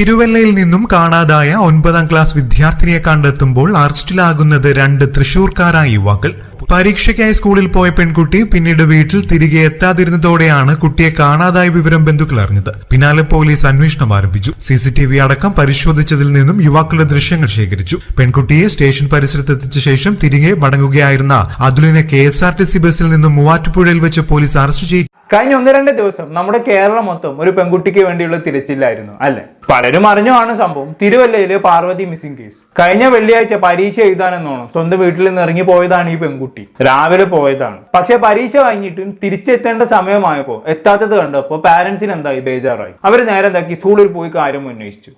തിരുവല്ലയിൽ നിന്നും കാണാതായ ഒൻപതാം ക്ലാസ് വിദ്യാർത്ഥിനിയെ കണ്ടെത്തുമ്പോൾ അറസ്റ്റിലാകുന്നത് രണ്ട് തൃശൂർക്കാരായ യുവാക്കൾ. പരീക്ഷയ്ക്കായി സ്കൂളിൽ പോയ പെൺകുട്ടി പിന്നീട് വീട്ടിൽ തിരികെ എത്താതിരുന്നതോടെയാണ് കുട്ടിയെ കാണാതായ വിവരം ബന്ധുക്കൾ അറിഞ്ഞത്. പിന്നാലെ പോലീസ് അന്വേഷണം ആരംഭിച്ചു. സിസിടിവി അടക്കം പരിശോധിച്ചതിൽ നിന്നും യുവാക്കളുടെ ദൃശ്യങ്ങൾ ശേഖരിച്ചു. പെൺകുട്ടിയെ സ്റ്റേഷൻ പരിസരത്ത് എത്തിച്ച ശേഷം തിരികെ മടങ്ങുകയായിരുന്ന അതുലിനെ K S R T C ബസ്സിൽ നിന്നും മൂവാറ്റുപുഴയിൽ വെച്ച് പോലീസ് അറസ്റ്റ് ചെയ്തു. കഴിഞ്ഞ ഒന്ന് രണ്ട് ദിവസം നമ്മുടെ കേരളം മൊത്തം ഒരു പെൺകുട്ടിക്ക് വേണ്ടിയുള്ള തിരച്ചിലായിരുന്നു അല്ലെ? പലരും അറിഞ്ഞുമാണ് സംഭവം. തിരുവല്ലയിലെ പാർവതി മിസ്സിംഗ് കേസ് കഴിഞ്ഞ വെള്ളിയാഴ്ച പരീക്ഷ എഴുതാനെന്നോണം സ്വന്തം വീട്ടിൽ നിന്ന് ഇറങ്ങി പോയതാണ് ഈ പെൺകുട്ടി. രാവിലെ പോയതാണ്. പക്ഷെ പരീക്ഷ കഴിഞ്ഞിട്ടും തിരിച്ചെത്തേണ്ട സമയമായപ്പോ എത്താത്തത് കണ്ടപ്പോ പാരന്റ്സിന് എന്തായി? ബേജാറായി. അവർ നേരെ എന്താക്കി? സ്കൂളിൽ പോയി കാര്യം അന്വേഷിച്ചു.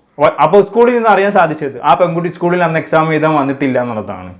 അപ്പോൾ സ്കൂളിൽ നിന്ന് അറിയാൻ സാധിച്ചത് ആ പെൺകുട്ടി സ്കൂളിൽ അന്ന് എക്സാം എഴുതാൻ വന്നിട്ടില്ല എന്നുള്ളതാണ്.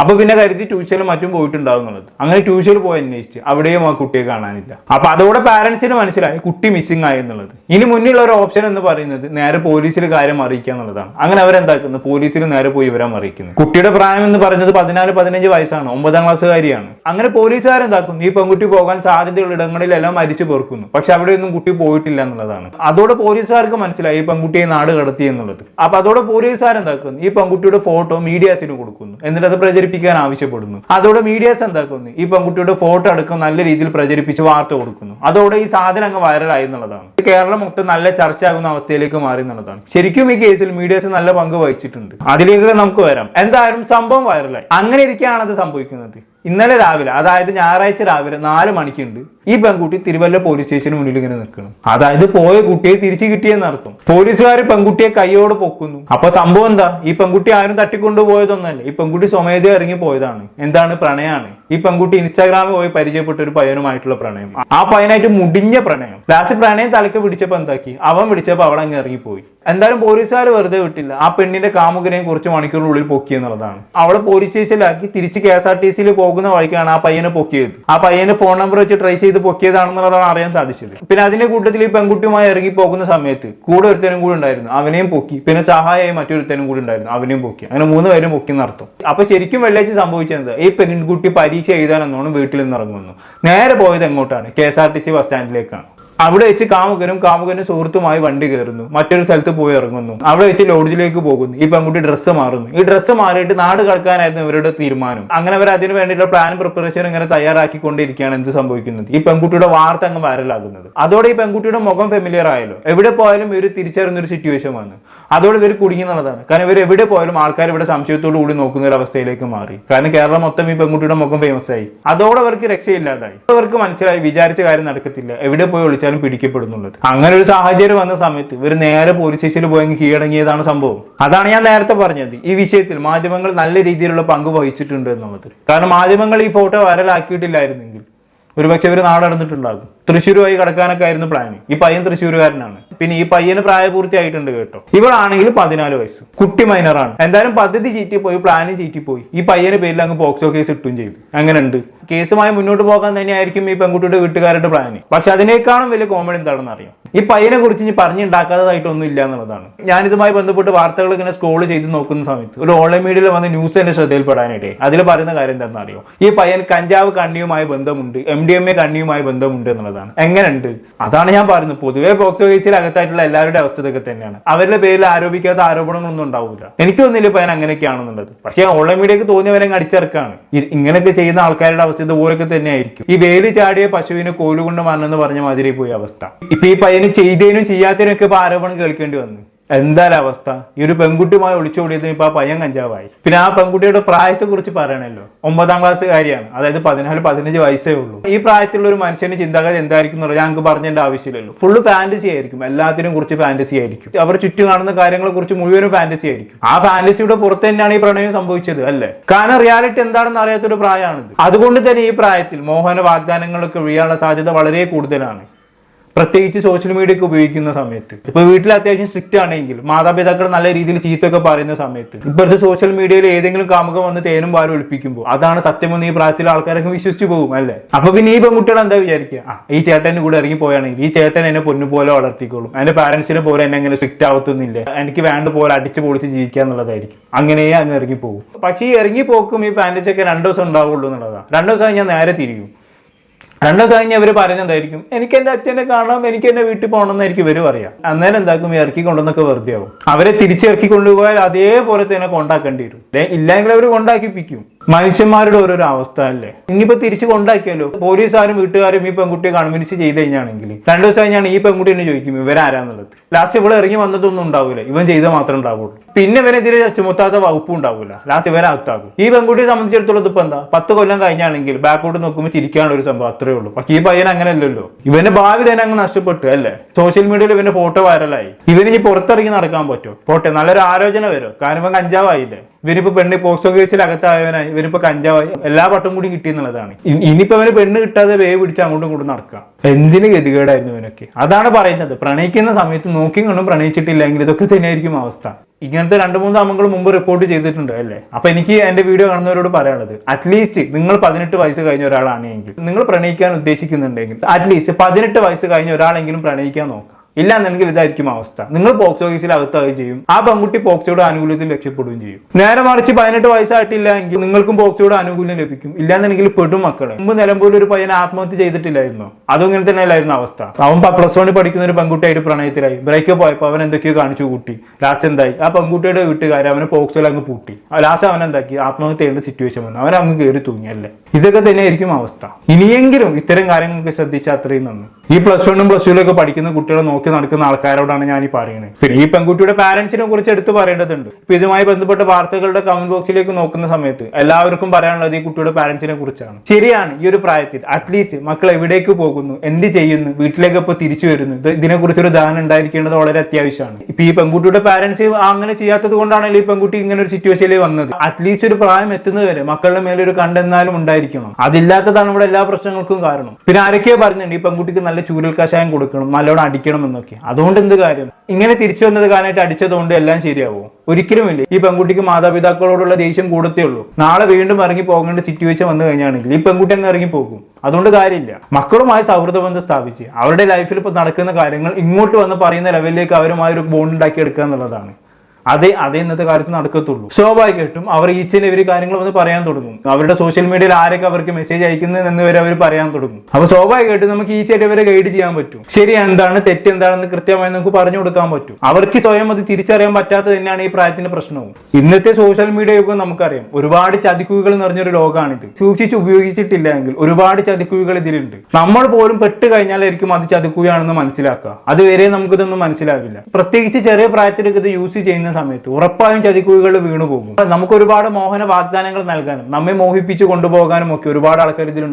അപ്പൊ പിന്നെ കരുതി ട്യൂഷനിൽ മറ്റും പോയിട്ടുണ്ടാവും എന്നുള്ളത്. അങ്ങനെ ട്യൂഷനിൽ പോയി അന്വേഷിച്ച്. അവിടെയും ആ കുട്ടിയെ കാണാനില്ല. അപ്പോൾ അതോടെ പാരന്റ്സിന് മനസ്സിലായി കുട്ടി മിസ്സിംഗ് ആയി എന്നുള്ളത്. ഇനി മുന്നിലുള്ള ഒരു ഓപ്ഷൻ എന്ന് പറയുന്നത് നേരെ പോലീസിൽ കാര്യം അറിയിക്കുക എന്നുള്ളതാണ്. അങ്ങനെ അവരെന്താക്കുന്നു പോലീസിൽ നേരെ പോയി ഇവരെ അറിയിക്കുന്നു കുട്ടിയുടെ പ്രായം എന്ന് പറയുന്നത് പതിനാല് പതിനഞ്ച് വയസ്സാണ്. ഒമ്പതാം ക്ലാസ്സുകാരിയാണ്. അങ്ങനെ പോലീസുകാരെന്താക്കുന്നു ഈ പെൺകുട്ടി പോകാൻ സാധ്യതയുള്ള ഇടങ്ങളിലെല്ലാം മരിച്ചു പേർക്കുന്നു പക്ഷെ അവിടെയൊന്നും കുട്ടി പോയിട്ടില്ല എന്നുള്ളതാണ്. അതോടെ പോലീസുകാർക്ക് മനസ്സിലായി ഈ പെൺകുട്ടിയെ നാട് കടത്തി എന്നുള്ളത്. അപ്പൊ അതോടെ പോലീസുകാരെന്താക്കുന്നു ഈ പെൺകുട്ടിയുടെ ഫോട്ടോ മീഡിയാസിന് കൊടുക്കുന്നു. എന്നിട്ട് അത് പ്രചരിപ്പിക്കാൻ ആവശ്യപ്പെടുന്നു. അതോടെ മീഡിയാസ് എന്താക്കുന്നു? ഈ പെൺകുട്ടിയുടെ ഫോട്ടോ അടക്കം നല്ല രീതിയിൽ പ്രചരിപ്പിച്ച് വാർത്ത കൊടുക്കുന്നു. അതോടെ ഈ സാധനം അങ്ങ് വൈറലായി എന്നുള്ളതാണ്. കേരളം മൊത്തം നല്ല ചർച്ച ആകുന്ന അവസ്ഥയിലേക്ക് മാറി എന്നുള്ളതാണ്. ശരിക്കും ഈ കേസിൽ മീഡിയാസ് നല്ല പങ്ക് വഹിച്ചിട്ടുണ്ട്. അതിലേക്ക് നമുക്ക് വരാം. എന്തായാലും സംഭവം വൈറലായി അങ്ങനെ ഇരിക്കുകയാണ് അത് സംഭവിക്കുന്നത്. ഇന്നലെ രാവിലെ അതായത് ഞായറാഴ്ച രാവിലെ നാല് മണിക്കുണ്ട് ഈ പെൺകുട്ടി തിരുവല്ല പോലീസ് സ്റ്റേഷന് മുന്നിൽ ഇങ്ങനെ നിൽക്കണം അതായത് പോയ കുട്ടിയെ തിരിച്ചു കിട്ടിയെന്ന് അർത്ഥം. പോലീസുകാർ പെൺകുട്ടിയെ കൈയോട് പൊക്കുന്നു. അപ്പൊ സംഭവം എന്താ? ഈ പെൺകുട്ടി ആരും തട്ടിക്കൊണ്ടുപോയതൊന്നല്ല ഈ പെൺകുട്ടി സ്വമേധ ഇറങ്ങി പോയതാണ്. എന്താണ് പ്രണയമാണ് ഈ പെൺകുട്ടി ഇൻസ്റ്റാഗ്രാമിൽ പോയി പരിചയപ്പെട്ട ഒരു പയ്യനുമായിട്ടുള്ള പ്രണയം. ആ പയ്യനായിട്ട് മുടിഞ്ഞ പ്രണയം. ലാസ്റ്റ് പ്രണയം തലക്ക് പിടിച്ചപ്പോ എന്താക്കി? അവൻ പിടിച്ചപ്പോ അവൾ അങ്ങ് ഇറങ്ങിപ്പോയി. എന്തായാലും പോലീസുകാർ വെറുതെ വിട്ടില്ല. ആ പെണ്ണിന്റെ കാമുകനെ കുറച്ച് മണിക്കൂറിനുള്ളിൽ പൊക്കി എന്നുള്ളതാണ്. അവളെ പോലീസ് സ്റ്റേഷനിലാക്കി തിരിച്ച് കെ എസ് ആർ ടി സിയിൽ പോകുന്ന വഴിക്കാണ് ആ പയ്യനെ പൊക്കിയത്. ആ പയ്യന്റെ ഫോൺ നമ്പർ വെച്ച് ട്രേസ് ചെയ്ത് പൊക്കിയതാണെന്നുള്ളതാണ് അറിയാൻ സാധിച്ചത്. പിന്നെ അതിന്റെ കൂട്ടത്തിൽ ഈ പെൺകുട്ടിയുമായി ഇറങ്ങി പോകുന്ന സമയത്ത് കൂടെ ഒരുത്തനും കൂടി ഉണ്ടായിരുന്നു. അവനെയും പൊക്കി. പിന്നെ സഹായമായി മറ്റൊരുത്തനും കൂടി ഉണ്ടായിരുന്നു. അവനെയും പൊക്കി. അങ്ങനെ മൂന്ന് പേരും പൊക്കി നടത്തും. അപ്പൊ ശരിക്കും വെള്ളിയാഴ്ച സംഭവിച്ചത് ഈ പെൺകുട്ടി പരീക്ഷ എഴുതാനെന്നോണം വീട്ടിൽ നിന്ന് ഇറങ്ങുന്നു. നേരെ പോയത് എങ്ങോട്ടാണ്? K S R T C bus സ്റ്റാൻഡിലേക്കാണ്. അവിടെ വെച്ച് കാമുകനും കാമുകനും സുഹൃത്തുമായി വണ്ടി കയറുന്നു. മറ്റൊരു സ്ഥലത്ത് പോയി ഇറങ്ങുന്നു. അവിടെ വെച്ച് ലോഡ്ജിലേക്ക് പോകുന്നു. ഈ പെൺകുട്ടി ഡ്രസ്സ് മാറുന്നു. ഈ ഡ്രസ്സ് മാറിയിട്ട് നാട് കടക്കാനായിരുന്നു ഇവരുടെ തീരുമാനം. അങ്ങനെ അവർ അതിന് വേണ്ടിയിട്ടുള്ള പ്ലാൻ പ്രിപ്പറേഷൻ ഇങ്ങനെ തയ്യാറാക്കിക്കൊണ്ടിരിക്കുകയാണ് എന്ത് സംഭവിക്കുന്നത്. ഈ പെൺകുട്ടിയുടെ വാർത്ത അങ്ങ് വൈറലാകുന്നത് അതോടെ ഈ പെൺകുട്ടിയുടെ മുഖം ഫെമിലിയർ ആയല്ലോ. എവിടെ പോയാലും ഇവർ തിരിച്ചറിഞ്ഞൊരു സിറ്റുവേഷൻ വന്നു അതോടെ ഇവർ കുടുങ്ങി എന്നുള്ളതാണ് കാരണം ഇവർ എവിടെ പോയാലും ആൾക്കാർ ഇവിടെ സംശയത്തോടു കൂടി നോക്കുന്ന ഒരു അവസ്ഥയിലേക്ക് മാറി. കാരണം കേരളം മൊത്തം ഈ പെൺകുട്ടിയുടെ മുഖം ഫേമസ് ആയി. അതോടെ അവർക്ക് രക്ഷയില്ലാതായി. അവർക്ക് മനസ്സിലായി വിചാരിച്ച കാര്യം നടക്കത്തില്ല. എവിടെ പോയി ഒളിച്ചാലും പിടിക്കപ്പെടുന്നുള്ളത്. അങ്ങനെ ഒരു സാഹചര്യം വന്ന സമയത്ത് ഇവർ നേരെ പോലീസ് സ്റ്റേഷനിൽ പോയെങ്കിൽ കീഴടങ്ങിയതാണ് സംഭവം. അതാണ് ഞാൻ നേരത്തെ പറഞ്ഞത്. ഈ വിഷയത്തിൽ മാധ്യമങ്ങൾ നല്ല രീതിയിലുള്ള പങ്ക് വഹിച്ചിട്ടുണ്ട് എന്നുള്ളത്. കാരണം മാധ്യമങ്ങൾ ഈ ഫോട്ടോ വൈറലാക്കിയിട്ടില്ലായിരുന്നെങ്കിൽ ഒരുപക്ഷെ ഇവർ നാടടന്നിട്ടുണ്ടാകും. തൃശ്ശൂർ കിടക്കാനൊക്കെ ആയിരുന്നു പ്ലാൻ ഈ പയ്യൻ തൃശ്ശൂരുകാരനാണ്. പിന്നെ ഈ പയ്യന് പ്രായപൂർത്തിയായിട്ടുണ്ട് കേട്ടോ. ഇവളാണെങ്കിൽ പതിനാല് വയസ്സ്. കുട്ടി മൈനറാണ് എന്തായാലും പദ്ധതി ചീറ്റി പോയി പ്ലാനും ചീറ്റി പോയി. ഈ പയ്യന് പേരിൽ അങ്ങ് പോക്സോ കേസ് ഇട്ടും ചെയ്തു. അങ്ങനെ ഉണ്ട് കേസുമായി മുന്നോട്ട് പോകാൻ തന്നെയായിരിക്കും ഈ പെൺകുട്ടിയുടെ വീട്ടുകാരുടെ പ്ലാന് പക്ഷെ അതിനേക്കാളും വലിയ കോമഡി എന്താണെന്ന് അറിയാം. ഈ പയ്യനെ കുറിച്ച് ഇനി പറഞ്ഞുണ്ടാക്കാത്തതായിട്ടൊന്നും ഇല്ല എന്നുള്ളതാണ്. ഞാൻ ഇതുമായി ബന്ധപ്പെട്ട് വാർത്തകൾ ഇങ്ങനെ സ്ക്രോൾ ചെയ്ത് നോക്കുന്ന സമയത്ത് ഒരു ഓൺലൈൻ മീഡിയയിൽ വന്ന ന്യൂസ് എന്റെ ശ്രദ്ധയിൽപ്പെടാനായിട്ട്. അതിൽ പറയുന്ന കാര്യം എന്താണെന്ന് അറിയോ? ഈ പയ്യൻ കഞ്ചാവ് കണ്ണിയുമായി ബന്ധമുണ്ട് എം ഡി എം എ കണ്ണിയുമായി ബന്ധമുണ്ട് എന്നുള്ളതാണ്. എങ്ങനെയുണ്ട്? അതാണ് ഞാൻ പറയുന്നത്. പൊതുവേ പോക്സോ കേസിൽ അകത്തായിട്ടുള്ള എല്ലാവരുടെ അവസ്ഥ ഇതൊക്കെ തന്നെയാണ്. അവരുടെ പേരിൽ ആരോപിക്കാത്ത ആരോപണങ്ങളൊന്നും ഉണ്ടാവില്ല എനിക്കൊന്നില്ല ഞാൻ അങ്ങനെയൊക്കെയാണെന്നുള്ളത്. പക്ഷേ ഓൺലൈൻ മീഡിയക്ക് തോന്നിയവരെ അടിച്ചിറക്കാണ്. ഇങ്ങനെയൊക്കെ ചെയ്യുന്ന ആൾക്കാരുടെ അവസ്ഥ ഇതുപോലൊക്കെ തന്നെയായിരിക്കും. ഈ വേലി ചാടിയ പശുവിന് കോലുകൊണ്ട് എന്ന് പറഞ്ഞ മാതിരി പോയി അവസ്ഥ. ഇപ്പൊ ഈ പയ്യന് ചെയ്തതിനും ചെയ്യാത്തതിനും ഒക്കെ ഇപ്പൊ ആരോപണം കേൾക്കേണ്ടി വന്നു. എന്തായാലും അവസ്ഥ ഈ ഒരു പെൺകുട്ടിയുമായി ഒളിച്ചോടിയതിന് ഇപ്പൊ ആ പയ്യൻ കഞ്ചാവായി. പിന്നെ ആ പെൺകുട്ടിയുടെ പ്രായത്തെ കുറിച്ച് പറയണല്ലോ. ഒമ്പതാം ക്ലാസ് കാര്യമാണ്. അതായത് പതിനാല് പതിനഞ്ച് വയസ്സേ ഉള്ളൂ. ഈ പ്രായത്തിലുള്ള ഒരു മനുഷ്യന്റെ ചിന്താഗതി എന്തായിരിക്കും എന്നുള്ളത് ഞങ്ങൾക്ക് പറഞ്ഞതിന്റെ ആവശ്യമില്ലല്ലോ. ഫുള്ള് ഫാന്റസി ആയിരിക്കും. എല്ലാത്തിനും കുറിച്ച് ഫാന്റസി ആയിരിക്കും. അവർ ചുറ്റും കാണുന്ന കാര്യങ്ങളെ കുറിച്ച് മുഴുവനും ഫാന്റസി ആയിരിക്കും. ആ ഫാന്റസിയുടെ പുറത്ത് തന്നെയാണ് ഈ പ്രണയം സംഭവിച്ചത് അല്ലേ? കാരണം റിയാലിറ്റി എന്താണെന്ന് അറിയാത്തൊരു പ്രായമാണിത്. അതുകൊണ്ട് തന്നെ ഈ പ്രായത്തിൽ മോഹന വാഗ്ദാനങ്ങളൊക്കെ വീഴാനുള്ള സാധ്യത വളരെ കൂടുതലാണ്. പ്രത്യേകിച്ച് സോഷ്യൽ മീഡിയ ഒക്കെ ഉപയോഗിക്കുന്ന സമയത്ത്. ഇപ്പൊ വീട്ടിൽ അത്യാവശ്യം സ്ട്രിക്റ്റ് ആണെങ്കിൽ മാതാപിതാക്കൾ നല്ല രീതിയിൽ ചീത്തൊക്കെ പറയുന്ന സമയത്ത്. ഇപ്പോഴത്തെ സോഷ്യൽ മീഡിയയിൽ ഏതെങ്കിലും കാമുകം വന്ന് തേനും പാലും ഒളിപ്പിക്കുമ്പോൾ അതാണ് സത്യമെന്ന് ഈ പ്രായത്തിലെ ആൾക്കാരൊക്കെ വിശ്വസിച്ചു പോകും അല്ലേ? അപ്പൊ പിന്നെ ഈ പെൺകുട്ടികൾ എന്താ വിചാരിക്കുക ഈ ചേട്ടന്റെ കൂടെ ഇറങ്ങി പോയാണെങ്കിൽ ഈ ചേട്ടൻ എന്നെ പൊന്നു പോലെ വളർത്തിക്കോളും. എന്റെ പാരന്റ്സിനെ പോലെ എന്നെ അങ്ങനെ സ്ട്രിക്റ്റ് ആവത്തൊന്നുമില്ല. എനിക്ക് വേണ്ട പോലെ അടിച്ചു പൊളിച്ച് ജീവിക്കുക എന്നുള്ളതായിരിക്കും. അങ്ങനെയേ അങ്ങ് ഇറങ്ങി പോകും. പക്ഷേ ഈ ഇറങ്ങി പോക്കും ഈ ഫാന്റസി ഒക്കെ രണ്ടു ദിവസം ഉണ്ടാവുള്ളൂ എന്നുള്ളതാണ് രണ്ടു ദിവസം ഞാൻ നേരെ തിരിയും. രണ്ടു ദിവസം കഴിഞ്ഞ് ഇവർ പറഞ്ഞെന്തായിരിക്കും എനിക്ക് എന്റെ അച്ഛനെ കാണാം എനിക്ക് എന്റെ വീട്ടിൽ പോകണം എന്നായിരിക്കും ഇവർ പറയാം. അന്നേരം എന്താക്കും? ഇറക്കി കൊണ്ടുവന്നൊക്കെ വെറുതെ ആവും. അവരെ തിരിച്ചിറക്കി കൊണ്ടുപോയാൽ അതേപോലെ തന്നെ കൊണ്ടാക്കേണ്ടി വരും. ഇല്ലെങ്കിൽ അവർ കൊണ്ടാക്കിപ്പിക്കും. മനുഷ്യന്മാരുടെ ഓരോരോ അവസ്ഥ അല്ലേ? ഇനിയിപ്പോ തിരിച്ചു കൊണ്ടാക്കിയല്ലോ പോലീസുകാരും വീട്ടുകാരും ഈ പെൺകുട്ടിയെ കൺവിൻസ് ചെയ്ത് കഴിഞ്ഞാണെങ്കിൽ രണ്ടു ദിവസം കഴിഞ്ഞാണ് ഈ പെൺകുട്ടി എന്നെ ചോദിക്കും ഇവരാരാന്നുള്ളത്? ലാസ്റ്റ് ഇവിടെ ഇറങ്ങി വന്നതൊന്നും ഉണ്ടാവില്ല ഇവൻ ചെയ്ത മാത്രം ഉണ്ടാവുള്ളൂ. പിന്നെ ഇവനെതിരെ ചുമത്താത്ത വകുപ്പും ഉണ്ടാവില്ല ലാസ്റ്റ് ഇവരെ അകത്താകും ഈ പെൺകുട്ടിയെ സംബന്ധിച്ചിടത്തോളം ഇപ്പൊ എന്താ? പത്ത് കൊല്ലം കഴിഞ്ഞാണെങ്കിൽ ബാക്കോട്ട് നോക്കുമ്പോൾ ചിരിക്കാനുള്ള ഒരു സംഭവം അത്രേ ഉള്ളൂ. പക്ഷേ ഈ പയ്യൻ അങ്ങനെയല്ലല്ലോ. ഇവന്റെ ഭാവി തന്നെ അങ്ങ് നഷ്ടപ്പെട്ടു അല്ലേ? സോഷ്യൽ മീഡിയയിൽ ഇവന്റെ ഫോട്ടോ വൈറലായി ഇവന് ഇനി പുറത്തിറങ്ങി നടക്കാൻ പറ്റുമോ? പോട്ടെ നല്ലൊരു ആലോചന വരും. കാരണം ഇവൻ കഞ്ചാവായില്ലേ? ഇവനിപ്പോ പെണ്ണി പോക്സോ കേസിൽ അകത്തായവനായി ഇവനിപ്പോ കഞ്ചാവായി എല്ലാ പട്ടും കൂടി കിട്ടി എന്നുള്ളതാണ്. ഇനിയിപ്പോ അവന് പെണ്ണ് കിട്ടാതെ വേ പിടിച്ച് അങ്ങോട്ടും ഇങ്ങോട്ടും നടക്കുക എന്തിന് ഗതികേടായിരുന്നു ഇവനൊക്കെ? അതാണ് പറയുന്നത്. പ്രണയിക്കുന്ന സമയത്ത് നോക്കി കണ്ടും പ്രണയിച്ചിട്ടില്ലെങ്കിൽ ഇതൊക്കെ തന്നെയായിരിക്കും അവസ്ഥ. ഇങ്ങനത്തെ രണ്ട് മൂന്ന് അമ്മകൾ മുമ്പ് റിപ്പോർട്ട് ചെയ്തിട്ടുണ്ട് അല്ലേ? അപ്പൊ എനിക്ക് എന്റെ വീഡിയോ കാണുന്നവരോട് പറയാനുള്ളത് അറ്റ്ലീസ്റ്റ് നിങ്ങൾ പതിനെട്ട് വയസ്സ് കഴിഞ്ഞ ഒരാളാണെങ്കിൽ നിങ്ങൾ പ്രണയിക്കാൻ ഉദ്ദേശിക്കുന്നുണ്ടെങ്കിൽ അറ്റ്ലീസ്റ്റ് പതിനെട്ട് വയസ്സ് കഴിഞ്ഞ ഒരാളെങ്കിലും പ്രണയിക്കാൻ നോക്കാം. ഇല്ല എന്നുണ്ടെങ്കിൽ ഇതായിരിക്കും അവസ്ഥ. നിങ്ങൾ പോക്സോ കേസിൽ അകത്താവുകയും ചെയ്യും. ആ പെൺകുട്ടി പോക്സോയുടെ ആനുകൂല്യത്തിൽ രക്ഷപ്പെടുകയും ചെയ്യും. നേരെ മറിച്ച് പതിനെട്ട് വയസ്സായിട്ടില്ല എങ്കിൽ നിങ്ങൾക്കും പോക്സോയുടെ ആനുകൂല്യം ലഭിക്കും. ഇല്ല എന്നുണ്ടെങ്കിൽ പെടും മക്കളെ. മുമ്പ് നിലമ്പൂർ ഒരു പയ്യൻ ആത്മഹത്യ ചെയ്തിട്ടില്ലായിരുന്നു. അതും ഇങ്ങനെ തന്നെയല്ലായിരുന്നു അവസ്ഥ. അവൻ പ്ലസ് വണ്ണിൽ പഠിക്കുന്ന ഒരു പെൺകുട്ടിയായിട്ട് പ്രണയത്തിലായി. ബ്രേക്കപ്പ് പോയപ്പോൾ അവൻ എന്തൊക്കെയോ കാണിച്ചു കൂട്ടി. ലാസ്റ്റ് എന്തായി? ആ പെൺകുട്ടിയുടെ വീട്ടുകാർ അവനെ പോക്സോയിൽ അങ്ങ് പൂട്ടി. ലാസ്റ്റ് അവൻ എന്താക്കി? ആത്മഹത്യ ചെയ്യേണ്ട സിറ്റുവേഷൻ വന്നു. അവൻ അങ്ങ് കയറി തൂങ്ങിയല്ലേ ഇതൊക്കെ തന്നെയായിരിക്കും അവസ്ഥ. ഇനിയെങ്കിലും ഇത്തരം കാര്യങ്ങൾക്ക് ശ്രദ്ധിച്ചാൽ അത്രയും നന്നു. ഈ പ്ലസ് വണ്ണും പ്ലസ് ടുവിലൊക്കെ പഠിക്കുന്ന കുട്ടികളെ നോക്കി നടക്കുന്ന ആൾക്കാരോടാണ് ഞാൻ ഈ പറയുന്നത്. പിന്നെ ഈ പെൺകുട്ടിയുടെ പാരന്റ്സിനെ കുറിച്ച് എടുത്തു പറയേണ്ടതുണ്ട്. ഇപ്പൊ ഇതുമായി ബന്ധപ്പെട്ട വാർത്തകളുടെ കമന്റ് ബോക്സിലേക്ക് നോക്കുന്ന സമയത്ത് എല്ലാവർക്കും പറയാനുള്ളത് ഈ കുട്ടിയുടെ പാരന്റ്സിനെ കുറിച്ചാണ്. ശരിയാണ് ഈ ഒരു പ്രായത്തിൽ അറ്റ്ലീസ്റ്റ് മക്കൾ എവിടേക്ക് പോകുന്നു എന്ത് ചെയ്യുന്നു വീട്ടിലേക്ക് ഇപ്പോൾ തിരിച്ചു വരുന്നു ഇതിനെ ഇതിനെക്കുറിച്ച് ഒരു ധാരണ ഉണ്ടായിരിക്കേണ്ടത് വളരെ അത്യാവശ്യമാണ്. ഇപ്പൊ ഈ പെൺകുട്ടിയുടെ പാരന്റ്സ് അങ്ങനെ ചെയ്യാത്തത് കൊണ്ടാണല്ലോ ഈ പെൺകുട്ടി ഇങ്ങനെ ഒരു സിറ്റുവേഷനിൽ വന്നത്? അറ്റ്ലീസ്റ്റ് ഒരു പ്രായം എത്തുന്നത് വരെ മക്കളുടെ മേലെ ഒരു കണ്ടെന്നാലും ഉണ്ടായിരിക്കണം. അതില്ലാത്തതാണ് ഇവിടെ എല്ലാ പ്രശ്നങ്ങൾക്കും കാരണം. പിന്നെ ആരൊക്കെയോ പറഞ്ഞിട്ടുണ്ട് ഈ പെൺകുട്ടിക്ക് നല്ല ചൂരൽ കഷായം കൊടുക്കണം നല്ലോണം അടിക്കണം എന്നൊക്കെ അതുകൊണ്ട് എന്ത് കാര്യം? ഇങ്ങനെ തിരിച്ചു വന്നത് കാരണമായിട്ട് അടിച്ചതുകൊണ്ട് എല്ലാം ശരിയാവും? ഒരിക്കലുമില്ല. ഈ പെൺകുട്ടിക്ക് മാതാപിതാക്കളോടുള്ള ദേഷ്യം കൂടത്തേ ഉള്ളൂ. നാളെ വീണ്ടും ഇറങ്ങി പോകേണ്ട സിറ്റുവേഷൻ വന്നു കഴിഞ്ഞാണെങ്കിൽ ഈ പെൺകുട്ടി അങ്ങ് ഇറങ്ങി പോകും. അതുകൊണ്ട് കാര്യമില്ല. മക്കളുമായി സൗഹൃദ ബന്ധം സ്ഥാപിച്ച് അവരുടെ ലൈഫിൽ ഇപ്പോൾ നടക്കുന്ന കാര്യങ്ങൾ ഇങ്ങോട്ട് വന്ന് പറയുന്ന ലെവലിലേക്ക് അവരുമായി ഒരു ബോണ്ട് ഉണ്ടാക്കി എടുക്കുക എന്നുള്ളതാണ്. അതേ അതേ ഇന്നത്തെ കാര്യത്തിൽ നടക്കത്തുള്ളൂ. സ്വാഭാവികമായിട്ടും അവർ ഈച്ചിന് ഇവർ കാര്യങ്ങൾ വന്ന് പറയാൻ തുടങ്ങും. അവരുടെ സോഷ്യൽ മീഡിയയിൽ ആരൊക്കെ അവർക്ക് മെസ്സേജ് അയക്കുന്നത് എന്ന് വരെ അവർ പറയാൻ തുടങ്ങും. അപ്പൊ സ്വാഭാവികമായിട്ടും നമുക്ക് ഈസി ആയിട്ട് അവരെ ഗൈഡ് ചെയ്യാൻ പറ്റും. ശരി എന്താണ് തെറ്റ് എന്താണെന്ന് കൃത്യമായി നമുക്ക് പറഞ്ഞു കൊടുക്കാൻ പറ്റും. അവർക്ക് സ്വയം അത് തിരിച്ചറിയാൻ പറ്റാത്തത് തന്നെയാണ് ഈ പ്രായത്തിന്റെ പ്രശ്നവും. ഇന്നത്തെ സോഷ്യൽ മീഡിയ യുഗം നമുക്കറിയാം ഒരുപാട് ചതിക്കുകൾ നിറഞ്ഞൊരു ലോകമാണിത് സൂക്ഷിച്ച് ഉപയോഗിച്ചിട്ടില്ല എങ്കിൽ ഒരുപാട് ചതിക്കുകൾ ഇതിലുണ്ട്. നമ്മൾ പോലും പെട്ട് കഴിഞ്ഞാലായിരിക്കും അത് ചതിക്കുകയാണെന്ന് മനസ്സിലാക്കുക. അതുവരെ നമുക്കിതൊന്നും മനസ്സിലാവില്ല. പ്രത്യേകിച്ച് ചെറിയ പ്രായത്തിലൊക്കെ ഇത് യൂസ് ചെയ്യുന്ന സമയത്ത് ഉറപ്പായും ചതിക്കുഴികൾ വീണു പോകും. നമുക്ക് ഒരുപാട് മോഹന വാഗ്ദാനങ്ങൾ നൽകാനും നമ്മെ മോഹിപ്പിച്ച് കൊണ്ടുപോകാനും ഒക്കെ ഒരുപാട് ആൾക്കാർ ഇതിൽ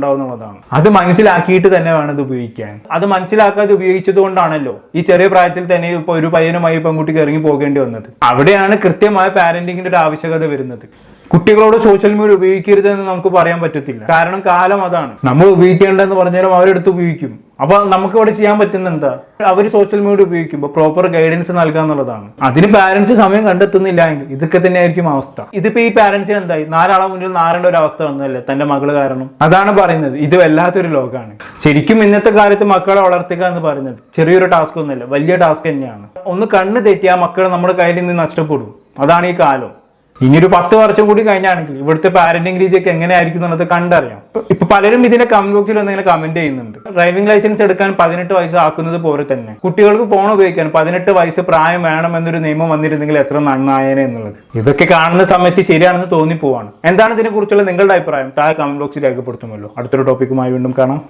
അത് മനസ്സിലാക്കിയിട്ട് തന്നെ വേണം ഇത് ഉപയോഗിക്കാൻ. അത് മനസ്സിലാക്കാതെ ഉപയോഗിച്ചത് കൊണ്ടാണല്ലോ ഈ ചെറിയ പ്രായത്തിൽ തന്നെ ഇപ്പൊ ഒരു പയ്യനുമായി പെൺകുട്ടിക്ക് ഇറങ്ങി പോകേണ്ടി വന്നത്. അവിടെയാണ് കൃത്യമായ പാരന്റിങ്ങിന്റെ ഒരു ആവശ്യകത വരുന്നത്. കുട്ടികളോട് സോഷ്യൽ മീഡിയ ഉപയോഗിക്കരുത് എന്ന് നമുക്ക് പറയാൻ പറ്റത്തില്ല. കാരണം കാലം അതാണ്. നമ്മൾ ഉപയോഗിക്കേണ്ടതെന്ന് പറഞ്ഞാലും അവരെടുത്ത് ഉപയോഗിക്കും. അപ്പൊ നമുക്ക് ഇവിടെ ചെയ്യാൻ പറ്റുന്ന എന്താ? അവർ സോഷ്യൽ മീഡിയ ഉപയോഗിക്കുമ്പോൾ പ്രോപ്പർ ഗൈഡൻസ് നൽകുക എന്നുള്ളതാണ്. അതിന് പാരന്റ്സ് സമയം കണ്ടെത്തുന്നില്ല എങ്കിൽ ഇതൊക്കെ തന്നെയായിരിക്കും അവസ്ഥ. ഇതിപ്പോ ഈ പാരന്റ്സിന് എന്തായി? നാലാളെ മുന്നിൽ നാരേണ്ട ഒരു അവസ്ഥ വന്നതല്ലേ? തന്റെ മകൾ കാരണം. അതാണ് പറയുന്നത്. ഇത് വല്ലാത്തൊരു ലോകമാണ് ശരിക്കും ഇന്നത്തെ കാലത്ത് മക്കളെ വളർത്തുക എന്ന് പറയുന്നത് ചെറിയൊരു ടാസ്ക് ഒന്നുമല്ല വലിയ ടാസ്ക് തന്നെയാണ്. ഒന്ന് കണ്ണ് തെറ്റിയാൽ മക്കൾ നമ്മുടെ കയ്യിൽ നിന്ന് നഷ്ടപ്പെടും. അതാണ് ഈ കാലം. ഇനി ഒരു പത്ത് വർഷം കൂടി കഴിഞ്ഞാണെങ്കിൽ ഇവിടുത്തെ പാരന്റിംഗ് രീതിയൊക്കെ എങ്ങനെയായിരിക്കും എന്നുള്ളത് കണ്ടറിയാം. ഇപ്പൊ പലരും ഇതിന്റെ കമന്റ് ബോക്സിൽ എന്തെങ്കിലും കമന്റ് ചെയ്യുന്നുണ്ട്. ഡ്രൈവിംഗ് ലൈസൻസ് എടുക്കാൻ പതിനെട്ട് വയസ്സ് ആക്കുന്നത് പോലെ തന്നെ. കുട്ടികൾക്ക് ഫോൺ ഉപയോഗിക്കാൻ പതിനെട്ട് വയസ്സ് പ്രായം വേണം എന്നൊരു നിയമം വന്നിരുന്നെങ്കിൽ എത്ര നന്നായേനെ എന്നുള്ളത്. ഇതൊക്കെ കാണുന്ന സമയത്ത് ശരിയാണെന്ന് തോന്നിപ്പോവാണ്. എന്താണ് ഇതിനെക്കുറിച്ചുള്ള നിങ്ങളുടെ അഭിപ്രായം? താഴെ കമന്റ് ബോക്സിൽ രേഖപ്പെടുത്തുമല്ലോ. അടുത്തൊരു ടോപ്പിക്കുമായി വീണ്ടും കാണാം.